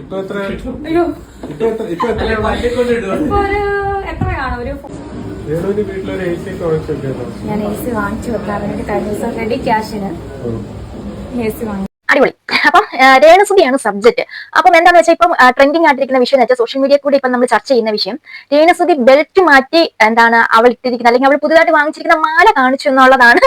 ഇപ്പൊ എത്ര? അയ്യോ. ഇപ്പൊ എത്ര? ഇപ്പൊ എത്ര? ഇപ്പൊ ഒരു എത്രയാണ്? ഒരു വേണുവിന് വീട്ടിലൊരു എ സി ഒക്കെ വാങ്ങിച്ചു വെക്കാമോ ഞാൻ എ സി വാങ്ങിച്ചു വെക്കാം. എനിക്ക് കഴിഞ്ഞ ദിവസം റെഡി ക്യാഷിന് എ സി വാങ്ങി അടിപൊളി. അപ്പം രേണുസുതിയാണ് സബ്ജക്ട് അപ്പം എന്താന്ന് വെച്ചാൽ ഇപ്പം ട്രെൻഡിങ് ആയിട്ടിരിക്കുന്ന വിഷയം എന്ന് വെച്ചാൽ സോഷ്യൽ മീഡിയ കൂടി ഇപ്പം നമ്മൾ ചർച്ച ചെയ്യുന്ന വിഷയം. രേണുസുതി ബെൽറ്റ് മാറ്റി എന്താണ് അവൾ ഇട്ടിരിക്കുന്ന അല്ലെങ്കിൽ അവൾ പുതുതായിട്ട് വാങ്ങിച്ചിരിക്കുന്ന മാല കാണിച്ചു എന്നുള്ളതാണ്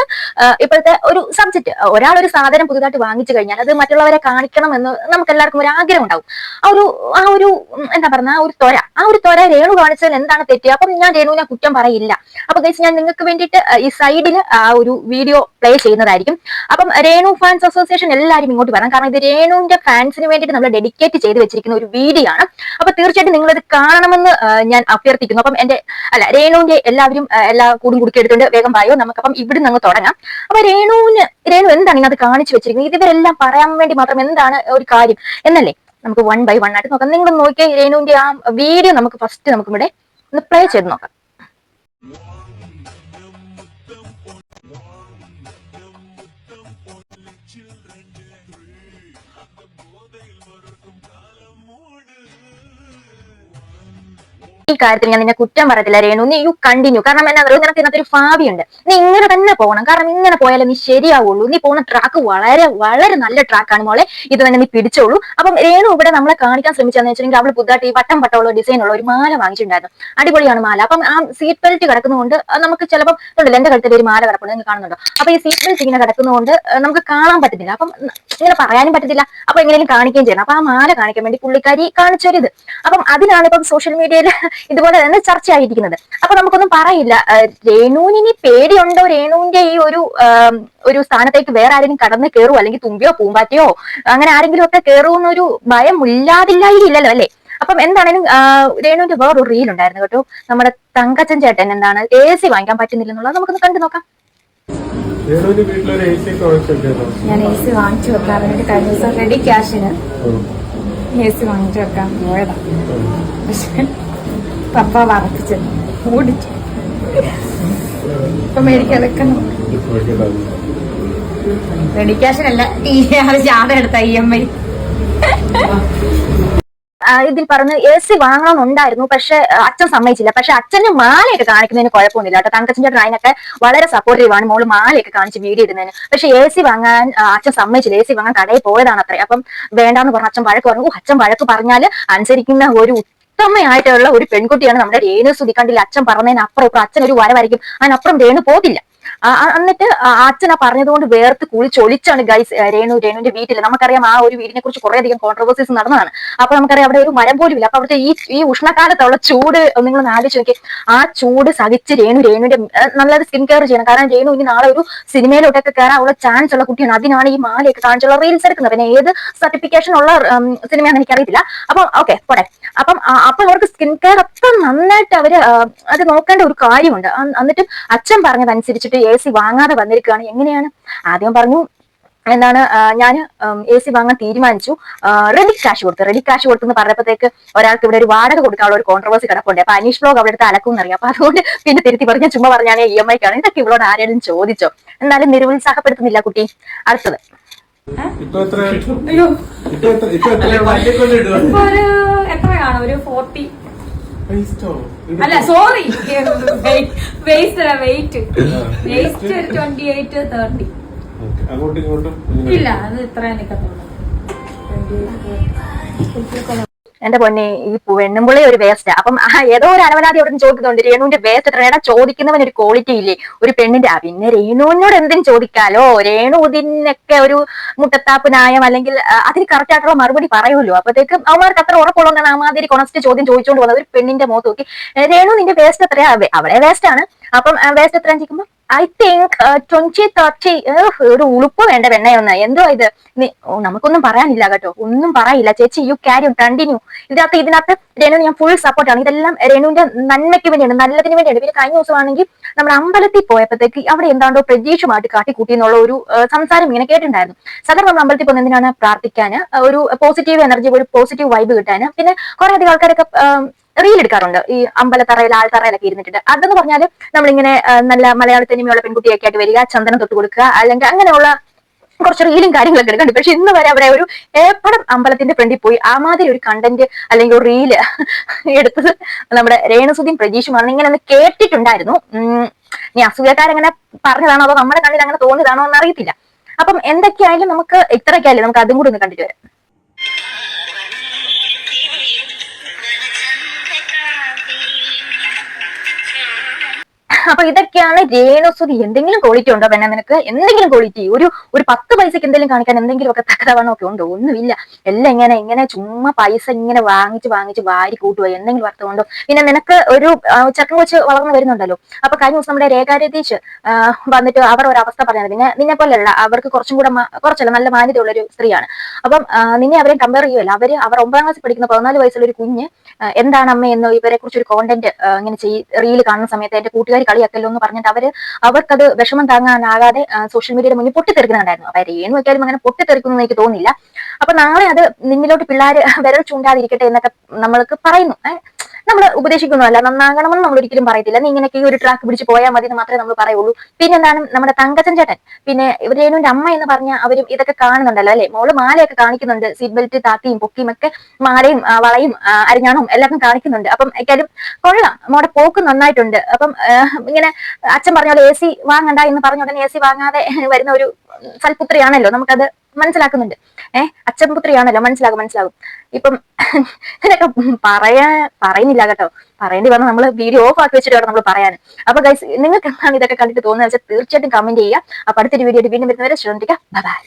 ഇപ്പോഴത്തെ ഒരു സബ്ജക്ട് ഒരാൾ ഒരു സാധനം പുതുതായിട്ട് വാങ്ങിച്ചു കഴിഞ്ഞാൽ അത് മറ്റുള്ളവരെ കാണിക്കണം എന്ന് നമുക്ക് എല്ലാവർക്കും ഒരു ആഗ്രഹം ഉണ്ടാവും. ആ ഒരു ആ ഒരു എന്താ പറയുക ആ ഒരു തൊര ആ ഒരു തൊര രേണു കാണിച്ചതിൽ എന്താണ് തെറ്റ്? അപ്പം ഞാൻ രേണുവിനെ കുറ്റം പറയില്ല. അപ്പൊ ഗൈസ് ഞാൻ നിങ്ങൾക്ക് വേണ്ടിയിട്ട് ഈ സൈഡിൽ ആ ഒരു വീഡിയോ പ്ലേ ചെയ്യുന്നതായിരിക്കും. അപ്പം രേണു ഫാൻസ് അസോസിയേഷൻ എല്ലാവരും ഇങ്ങോട്ട് വരാം. കാരണം ഇത് രേണുവിന്റെ ഫാൻസിന് വേണ്ടിയിട്ട് നമ്മൾ ഡെഡിക്കേറ്റ് ചെയ്ത് വെച്ചിരിക്കുന്ന ഒരു വീഡിയോ ആണ്. അപ്പൊ തീർച്ചയായിട്ടും നിങ്ങൾ ഇത് കാണണമെന്ന് ഞാൻ അഭ്യർത്ഥിക്കുന്നു. അപ്പം എന്റെ അല്ല രേണുവിന്റെ എല്ലാവരും എല്ലാ കൂടും കുടുക്കി എടുത്തുകൊണ്ട് വേഗം വായോ നമുക്കപ്പം ഇവിടുന്ന് അങ്ങ് തുടങ്ങാം. അപ്പൊ രേണുവിന് രേണു എന്താണ് അത് കാണിച്ചു വെച്ചിരിക്കുന്നത്? ഇത് ഇവരെല്ലാം പറയാൻ വേണ്ടി മാത്രം എന്താണ് ഒരു കാര്യം? എന്നല്ലേ? നമുക്ക് വൺ ബൈ വൺ ആയിട്ട് നോക്കാം. നിങ്ങൾ നോക്കിയ രേണുവിന്റെ ആ വീഡിയോ നമുക്ക് ഫസ്റ്റ് നമുക്ക് ഇവിടെ ഒന്ന് പ്ലേ ചെയ്ത് നോക്കാം. ഈ കാര്യത്തിൽ ഞാൻ നിന്നെ കുറ്റം പറയത്തില്ല രേണു. നീ യു കണ്ടിന്യൂ കാരണം എന്നാ പറയുക നിനക്ക് ഇതിനകത്തൊരു ഭാവിയുണ്ട്. നീ ഇങ്ങനെ തന്നെ പോകണം. കാരണം ഇങ്ങനെ പോയാലേ നീ ശരിയാവുള്ളൂ. നീ പോകുന്ന ട്രാക്ക് വളരെ വളരെ നല്ല ട്രാക്കാണ് മോളെ. ഇത് തന്നെ നീ പിടിച്ചോളൂ. അപ്പം രേണു ഇവിടെ നമ്മളെ കാണിക്കാൻ ശ്രമിച്ചതെന്ന് വെച്ചിട്ടുണ്ടെങ്കിൽ അവൾ പുതുതായിട്ട് ഈ വട്ടം വട്ടമുള്ള ഡിസൈൻ ഉള്ള ഒരു മാല വാങ്ങിച്ചിട്ടുണ്ടായിരുന്നു. അടിപൊളിയാണ് മാല. അപ്പം ആ സീറ്റ് ബെൽറ്റ് കിടക്കുന്നതുകൊണ്ട് നമുക്ക് ചിലപ്പോൾ ഉണ്ടല്ലോ എന്റെ കഴുത്തിൽ ഒരു മാല കിടപ്പുണ്ട് നിങ്ങൾ കാണുന്നുണ്ടോ? അപ്പൊ ഈ സീറ്റ് ബെൽറ്റ് ഇങ്ങനെ കിടക്കുന്നതുകൊണ്ട് നമുക്ക് കാണാൻ പറ്റത്തില്ല. അപ്പം ഇങ്ങനെ പറയാനും പറ്റത്തില്ല. അപ്പൊ എങ്ങനെയും കാണിക്കുകയും ചെയ്യണം. അപ്പൊ ആ മാല കാണിക്കാൻ വേണ്ടി പുള്ളിക്കാരി കാണിച്ചൊരിത്. അപ്പം അതിനാണ് ഇപ്പം സോഷ്യൽ മീഡിയയിൽ ഇതുപോലെ തന്നെ ചർച്ചയായിരിക്കുന്നത്. അപ്പൊ നമുക്കൊന്നും പറയില്ല. രേണുവിനി പേടിയുണ്ടോ? രേണുവിന്റെ ഈ ഒരു ഒരു സ്ഥാനത്തേക്ക് വേറെ ആരെങ്കിലും കടന്ന് കയറുമോ അല്ലെങ്കിൽ തുമ്പിയോ പൂമ്പാറ്റയോ അങ്ങനെ ആരെങ്കിലും ഒക്കെ കയറുമെന്നൊരു ഭയം ഇല്ലാതില്ലായില്ലല്ലോ അല്ലേ? അപ്പം എന്താണേലും ആ, രേണുവിന്റെ വേറൊരു റീൽ ഉണ്ടായിരുന്നു കേട്ടോ. നമ്മുടെ തങ്കച്ചൻ ചേട്ടൻ എന്താണ് എ സി വാങ്ങിക്കാൻ പറ്റുന്നില്ല എന്നുള്ളത് നമുക്കൊന്ന് കണ്ടു നോക്കാം. ഞാൻ എ സി വാങ്ങിച്ചു വെക്കാൻ വേണ്ടി കഴിഞ്ഞ ദിവസം റെഡി ക്യാഷിന് എ സി വാങ്ങിച്ചു വെക്കാൻ പോയതാ. പക്ഷെ പപ്പ വറപ്പിച്ചത്. ഓടിച്ചു ഇപ്പൊ മേടിക്കാതൊക്കെ അത് ജാഥ എടുത്ത ഇ എം ഐ ഇതിൽ പറഞ്ഞ് എ സി വാങ്ങണമെന്നുണ്ടായിരുന്നു പക്ഷെ അച്ഛൻ സമ്മതിച്ചില്ല. പക്ഷെ അച്ഛന് മാലയൊക്കെ കാണിക്കുന്നതിന് കുഴപ്പമൊന്നുമില്ല കേട്ടോ. തങ്കച്ചന്റെ ഡ്രൈനൊക്കെ വളരെ സപ്പോർട്ടീവ് ആണ്. മോൾ മാലയൊക്കെ കാണിച്ച് വീഡിയോ ഇടുന്നതിന്. പക്ഷെ എ സി വാങ്ങാൻ അച്ഛൻ സമ്മതിച്ചില്ല. എ സി വാങ്ങാൻ കടയിൽ പോയതാണ് അത്രേ അപ്പം വേണ്ടാന്ന് പറഞ്ഞു അച്ഛൻ വഴക്ക് പറഞ്ഞു. അച്ഛൻ വഴക്ക് പറഞ്ഞാൽ അനുസരിക്കുന്ന ഒരു ഉത്തമയായിട്ടുള്ള ഒരു പെൺകുട്ടിയാണ് നമ്മുടെ രേണു സുതിക്കണ്ടിൽ അച്ഛൻ പറഞ്ഞതിന് അപ്പുറം ഇപ്പൊ അച്ഛൻ ഒരു വരവായിരിക്കും അതിനപ്പുറം രേണു പോകില്ല എന്നിട്ട് അച്ഛൻ പറഞ്ഞതുകൊണ്ട് വേർത്ത് കുളിച്ചൊളിച്ചാണ് ഗൈസ് രേണു രേണുവിന്റെ വീട്ടിൽ നമുക്കറിയാം ആ ഒരു വീടിനെ കുറിച്ച് കുറെ അധികം കോൺട്രവേഴ്സീസ് നടന്നതാണ്. അപ്പൊ നമുക്കറിയാം അവിടെ ഒരു മരം പോലും ഇല്ല. അപ്പൊ അവിടുത്തെ ഈ ഈ ഉഷ്ണകാലത്തുള്ള ചൂട് നിങ്ങൾ ആലോചിച്ച് നോക്കി ആ ചൂട് സഹിച്ച് രേണു രേണുവിന്റെ നല്ലൊരു സ്കിൻ കെയർ ചെയ്യണം. കാരണം രേണു ഇനി നാളെ ഒരു സിനിമയിലോട്ടൊക്കെ കയറാനുള്ള ചാൻസ് ഉള്ള കുട്ടിയാണ്. അതിനാണ് ഈ മാലയൊക്കെ കാണിച്ചുള്ള റീൽസ് എടുക്കുന്നത്. പിന്നെ ഏത് സർട്ടിഫിക്കേഷൻ ഉള്ള സിനിമയാണെന്ന് എനിക്കറിയത്തില്ല. അപ്പം ഓക്കെ പോടെ അപ്പം അപ്പൊ അവർക്ക് സ്കിൻ കെയർ അത്ര നന്നായിട്ട് അവർ അത് നോക്കേണ്ട ഒരു കാര്യമുണ്ട്. എന്നിട്ടും അച്ഛൻ പറഞ്ഞതനുസരിച്ചിട്ട് എ സി വാങ്ങാതെ വന്നിരിക്കുകയാണ്. എങ്ങനെയാണ്? ആദ്യം പറഞ്ഞു എന്താണ് ഞാൻ എ സി വാങ്ങാൻ തീരുമാനിച്ചു. റെഡി ക്യാഷ് കൊടുത്തു. റെഡി ക്യാഷ് കൊടുത്തു എന്ന് പറഞ്ഞപ്പോഴത്തേക്ക് ഒരാൾക്ക് ഇവിടെ ഒരു വാടക കൊടുക്കാനുള്ള ഒരു കോൺട്രവേഴ്സി കിടപ്പുണ്ട്. അപ്പൊ അനീഷ് ബ്ലോഗ് അവിടെ അടുത്ത് അലക്കും എന്നറിയാം. അപ്പൊ അതുകൊണ്ട് പിന്നെ തിരുത്തി പറഞ്ഞ ചുമ്മാ പറഞ്ഞാൽ ഇ എം ഐക്കാണ് ഇതൊക്കെ ഇവളോട് ആരെങ്കിലും ചോദിച്ചോ? എന്നാലും നിരുത്സാഹപ്പെടുത്തുന്നില്ല കുട്ടി. അടുത്തത്. ഇപ്പൊ എത്ര? അയ്യോ. ഇപ്പൊ എത്ര? ഇപ്പൊ എത്ര? ഇപ്പൊ ഒരു എത്രയാണ്? കാണും ഒരു ഫോർട്ടി അല്ല sorry wait wait wait twenty eight thirty ഇല്ല അത് ഇത്രേ നിക്കത്തുള്ളൂ. എന്റെ പൊന്നെ ഈ പെണ്ണുമ്പുള്ളി ഒരു വേസ്റ്റ് അപ്പം ഏതോ ഒരു അനവനാദി അവിടെ നിന്ന് ചോദിക്കുന്നുണ്ട് രേണുവിന്റെ വേസ്റ്റ് എത്ര ചോദിക്കുന്നവൻ ഒരു ക്വാളിറ്റി ഇല്ലേ? ഒരു പെണ്ണിന്റെ ആ പിന്നെ രേണുവിനോട് എന്തും ചോദിക്കാലോ? രേണു ഇതിനൊക്കെ ഒരു മുട്ടത്താപ്പ് നായം അല്ലെങ്കിൽ അതിന് കറക്റ്റ് ആയിട്ടുള്ള മറുപടി പറയുമല്ലോ. അപ്പോഴത്തേക്കും അവന്മാർക്ക് അത്ര ഉറപ്പുള്ളതാണ് ആ മാതിരി കൊണസ്റ്റ് ചോദ്യം ചോദിച്ചുകൊണ്ട് വന്നത്. ഒരു പെണ്ണിന്റെ മുഖത്ത് നോക്കി "ഏ, രേണു നിന്റെ വേസ്റ്റ് എത്രയാ? അവിടെ വേസ്റ്റ് ആണ്. അപ്പം വേസ്റ്റ് എത്രയാണെന്ന് ചോദിക്കുമ്പോൾ ഐ തിങ്ക് ട്വന്റി തേർട്ടി ഒരു ഉളുപ്പ് വേണ്ട വെണ്ണയൊന്ന് എന്തോ ഇത്? നമുക്കൊന്നും പറയാനില്ല കേട്ടോ. ഒന്നും പറയില്ല. ചേച്ചി യു ക്യാരി കണ്ടിന്യൂ ഇതിനകത്ത് ഇതിനകത്ത് രേണു ഞാൻ ഫുൾ സപ്പോർട്ടാണ് ഇതെല്ലാം രേണുവിന്റെ നന്മയ്ക്ക് വേണ്ടിയാണ് നല്ലതിന് വേണ്ടിയാണ്. പിന്നെ കഴിഞ്ഞ ദിവസമാണെങ്കിൽ നമ്മൾ അമ്പലത്തിൽ പോയപ്പോഴത്തേക്ക് അവിടെ എന്താണോ പ്രതീക്ഷമായിട്ട് കാട്ടിക്കൂട്ടി എന്നുള്ള ഒരു സംസാരം ഇങ്ങനെ കേട്ടിട്ടുണ്ടായിരുന്നു. സാധാരണ നമ്മൾ അമ്പലത്തിൽ പോകുന്ന എന്തിനാണ് പ്രാർത്ഥിക്കാൻ ഒരു പോസിറ്റീവ് എനർജി ഒരു പോസിറ്റീവ് വൈബ് കിട്ടാൻ പിന്നെ കുറെ അധികം ആൾക്കാരൊക്കെ റീൽ എടുക്കാറുണ്ട്. ഈ അമ്പലത്തറയിൽ ആൾത്തറയിലൊക്കെ ഇരുന്നിട്ട് അതെന്ന് പറഞ്ഞാൽ നമ്മളിങ്ങനെ നല്ല മലയാള തനിമയുള്ള പെൺകുട്ടിയൊക്കെ ആയിട്ട് വരിക ചന്ദനം തൊട്ട് കൊടുക്കുക അല്ലെങ്കിൽ അങ്ങനെയുള്ള കുറച്ച് റീലും കാര്യങ്ങളൊക്കെ എടുക്കുന്നുണ്ട് പക്ഷെ ഇന്ന് വരെ അവരെ ഒരു ഏപ്പടം അമ്പലത്തിന്റെ ഫ്രണ്ടിൽ പോയി ആ മാതിരി ഒരു കണ്ടന്റ് അല്ലെങ്കിൽ ഒരു റീൽ എടുത്തത് നമ്മുടെ രേണസുദ്ദീൻ പ്രജീഷുമാണ് ഇങ്ങനെ ഒന്ന് കേട്ടിട്ടുണ്ടായിരുന്നു. ഇനി അസൂയക്കാരങ്ങനെ പറഞ്ഞതാണോ അതോ നമ്മുടെ കണ്ണിൽ അങ്ങനെ തോന്നിയതാണോ എന്ന് അറിയത്തില്ല അപ്പം എന്തൊക്കെയായാലും നമുക്ക് ഇത്രയൊക്കെയായാലും നമുക്ക് അതും കൂടി ഒന്ന് കണ്ടിട്ട് വരാം. അപ്പൊ ഇതൊക്കെയാണ് രേണുസുതി എന്തെങ്കിലും ക്വാളിറ്റി ഉണ്ടോ പിന്നെ നിനക്ക്? എന്തെങ്കിലും ക്വാളിറ്റി ഒരു ഒരു പത്ത് പൈസക്ക് എന്തെങ്കിലും കാണിക്കാൻ എന്തെങ്കിലും ഒക്കെ തക്കതവണ്ണം ഉണ്ടോ? ഒന്നുമില്ല. എല്ലാം ഇങ്ങനെ ഇങ്ങനെ ചുമ്മാ പൈസ ഇങ്ങനെ വാങ്ങിച്ച് വാങ്ങിച്ച് വാരി കൂട്ടുക എന്തെങ്കിലും അർത്ഥം ഉണ്ടോ? പിന്നെ നിനക്ക് ഒരു ആ, കൊച്ച് വളർന്നു വരുന്നുണ്ടല്ലോ. അപ്പൊ കഴിഞ്ഞ ദിവസം നമ്മുടെ രേഖാ രതീഷ് വന്നിട്ട് അവർ ഒരു അവസ്ഥ പറഞ്ഞത്. പിന്നെ നിന്നെ പോലെയല്ല അവർക്ക് കുറച്ചും കൂടെ കുറച്ചല്ല നല്ല മാന്യതയുള്ള ഒരു സ്ത്രീയാണ്. അപ്പം നിന്നെ അവരെ കമ്പയർ ചെയ്യുമല്ലോ അവർ അവർ ഒമ്പതാം ക്ലാസ്സിൽ പഠിക്കുന്ന പതിനാല് വയസ്സുള്ള ഒരു കുഞ്ഞ് എന്താണ് അമ്മ എന്നോ ഇവരെ കുറിച്ച് ഒരു കോണ്ടന്റ് ഇങ്ങനെ ചെയ് റീൽ കാണുന്ന സമയത്ത് എന്റെ കൂട്ടുകാർ കളിയാക്കല്ലോ എന്ന് പറഞ്ഞിട്ട് അവർ അവർക്കത് വിഷമം താങ്ങാനാകാതെ സോഷ്യൽ മീഡിയയുടെ മുന്നിൽ പൊട്ടിത്തെറിക്കുന്നുണ്ടായിരുന്നു അപ്പൊ രേണു വെച്ചാലും അങ്ങനെ പൊട്ടിത്തെറിക്കുന്നു എനിക്ക് തോന്നില്ല അപ്പൊ നാളെ അത് നിന്നിലോട്ട് പിള്ളേർ വിരൽ ചൂണ്ടാതിരിക്കട്ടെ എന്നൊക്കെ നമ്മൾക്ക് പറയുന്നു. നമ്മൾ ഉപദേശിക്കുന്നതല്ല. നന്നാകണമെന്ന് നമ്മൾ ഒരിക്കലും പറയത്തില്ല. നീ ഇങ്ങനെയൊക്കെ ഒരു ട്രാക്ക് പിടിച്ച് പോയാൽ മതി എന്ന് മാത്രമേ നമ്മൾ പറയുള്ളൂ. പിന്നെ എന്താണ് നമ്മുടെ തങ്കച്ചൻ ചേട്ടൻ. പിന്നെ രേണുവിന്റെ അമ്മ എന്ന് പറഞ്ഞ അവരും ഇതൊക്കെ കാണുന്നുണ്ടല്ലോ അല്ലെ? മോൾ മാലയൊക്കെ കാണിക്കുന്നുണ്ട്. സീറ്റ് ബെൽറ്റ് താത്തിയും പൊക്കിയും ഒക്കെ മാലയും വളയും അരിഞ്ഞാണും എല്ലാവർക്കും കാണിക്കുന്നുണ്ട്. അപ്പം എക്കാലും കൊള്ളാം. മോടെ പോക്ക് നന്നായിട്ടുണ്ട്. അപ്പം ഇങ്ങനെ അച്ഛൻ പറഞ്ഞ പോലെ എ സി വാങ്ങണ്ട എന്ന് പറഞ്ഞ ഉടനെ എ സി വാങ്ങാതെ വരുന്ന ഒരു സൽപുത്രിയാണല്ലോ. നമുക്കത് മനസ്സിലാക്കുന്നുണ്ട്. ഏഹ് അച്ഛൻ പുത്രിയാണല്ലോ മനസ്സിലാകും മനസ്സിലാകും. ഇപ്പം ഇതിനൊക്കെ പറയാ പറയുന്നില്ല കേട്ടോ. പറയേണ്ടി വന്ന നമ്മൾ വീഡിയോ ഓഫ് ആക്കി വെച്ചിട്ട് വേണം നമ്മൾ പറയാൻ അപ്പൊ ഗൈസ് നിങ്ങൾക്ക് എന്താണ് ഇതൊക്കെ കണ്ടിട്ട് തോന്നുന്നത് വെച്ചാൽ തീർച്ചയായിട്ടും കമന്റ് ചെയ്യുക. അപ്പൊ അടുത്തൊരു വീഡിയോ വീണ്ടും വരുന്നവരെ ശ്രദ്ധിക്കുക. ബൈ